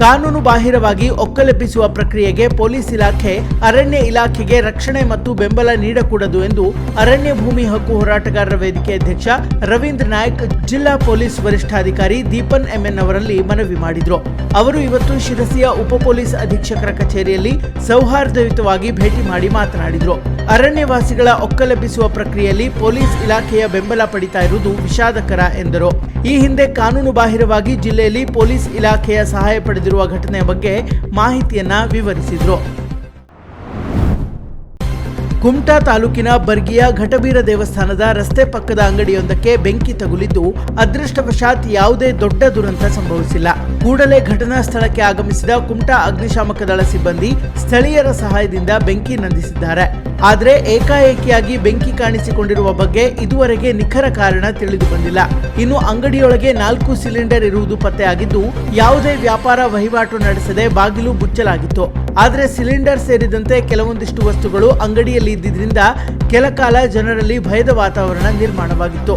ಕಾನೂನು ಬಾಹಿರವಾಗಿ ಒಕ್ಕಲೆಬ್ಬಿಸುವ ಪ್ರಕ್ರಿಯೆಗೆ ಪೊಲೀಸ್ ಇಲಾಖೆ, ಅರಣ್ಯ ಇಲಾಖೆಗೆ ರಕ್ಷಣೆ ಮತ್ತು ಬೆಂಬಲ ನೀಡಕೂಡದು ಎಂದು ಅರಣ್ಯ ಭೂಮಿ ಹಕ್ಕು ಹೋರಾಟಗಾರರ ವೇದಿಕೆ ಅಧ್ಯಕ್ಷ ರವೀಂದ್ರ ನಾಯ್ಕ್, ಜಿಲ್ಲಾ ಪೊಲೀಸ್ ವರಿಷ್ಠಾಧಿಕಾರಿ ದೀಪನ್ ಎಂಎನ್ ಅವರಲ್ಲಿ ಮನವಿ ಮಾಡಿದ್ರು. ಅವರು ಇವತ್ತು ಶಿರಸಿಯ ಉಪ ಪೊಲೀಸ್ ಅಧೀಕ್ಷಕರ ಕಚೇರಿಯಲ್ಲಿ ಸೌಹಾರ್ದಯುತವಾಗಿ ಭೇಟಿ ಮಾಡಿ ಮಾತನಾಡಿದ್ರು. ಅರಣ್ಯವಾಸಿಗಳ ಒಕ್ಕಲೆಬ್ಬಿಸುವ ಪ್ರಕ್ರಿಯೆಯಲ್ಲಿ ಪೊಲೀಸ್ ಇಲಾಖೆಯ ಬೆಂಬಲ ಪಡಿತಾ ಇರುವುದು ವಿಷಾದಕರ ಎಂದರು. ಈ ಹಿಂದೆ ಕಾನೂನು ಬಾಹಿರವಾಗಿ ಜಿಲ್ಲೆಯಲ್ಲಿ ಪೊಲೀಸ್ ಇಲಾಖೆಯ ಸಹಾಯ ಪಡೆದಿರುವ ಘಟನೆಯ ಬಗ್ಗೆ ಮಾಹಿತಿಯನ್ನ ವಿವರಿಸಿದ್ರು. ಕುಮಟಾ ತಾಲೂಕಿನ ಬರ್ಗಿಯ ಘಟಬೀರ ದೇವಸ್ಥಾನದ ರಸ್ತೆ ಪಕ್ಕದ ಅಂಗಡಿಯೊಂದಕ್ಕೆ ಬೆಂಕಿ ತಗುಲಿದ್ದು, ಅದೃಷ್ಟವಶಾತ್ ಯಾವುದೇ ದೊಡ್ಡ ದುರಂತ ಸಂಭವಿಸಿಲ್ಲ. ಕೂಡಲೇ ಘಟನಾ ಸ್ಥಳಕ್ಕೆ ಆಗಮಿಸಿದ ಕುಮಟಾ ಅಗ್ನಿಶಾಮಕ ದಳ ಸಿಬ್ಬಂದಿ ಸ್ಥಳೀಯರ ಸಹಾಯದಿಂದ ಬೆಂಕಿ ನಂದಿಸಿದ್ದಾರೆ. ಆದರೆ ಏಕಾಏಕಿಯಾಗಿ ಬೆಂಕಿ ಕಾಣಿಸಿಕೊಂಡಿರುವ ಬಗ್ಗೆ ಇದುವರೆಗೆ ನಿಖರ ಕಾರಣ ತಿಳಿದು ಬಂದಿಲ್ಲ. ಇನ್ನು ಅಂಗಡಿಯೊಳಗೆ ನಾಲ್ಕು ಸಿಲಿಂಡರ್ ಇರುವುದು ಪತ್ತೆಯಾಗಿದ್ದು, ಯಾವುದೇ ವ್ಯಾಪಾರ ವಹಿವಾಟು ನಡೆಸದೆ ಬಾಗಿಲು ಮುಚ್ಚಲಾಗಿತ್ತು. ಆದರೆ ಸಿಲಿಂಡರ್ ಸೇರಿದಂತೆ ಕೆಲವೊಂದಿಷ್ಟು ವಸ್ತುಗಳು ಅಂಗಡಿಯಲ್ಲಿ ಇದ್ದಿದ್ದರಿಂದ ಕೆಲ ಕಾಲ ಜನರಲ್ಲಿ ಭಯದ ವಾತಾವರಣ ನಿರ್ಮಾಣವಾಗಿತ್ತು.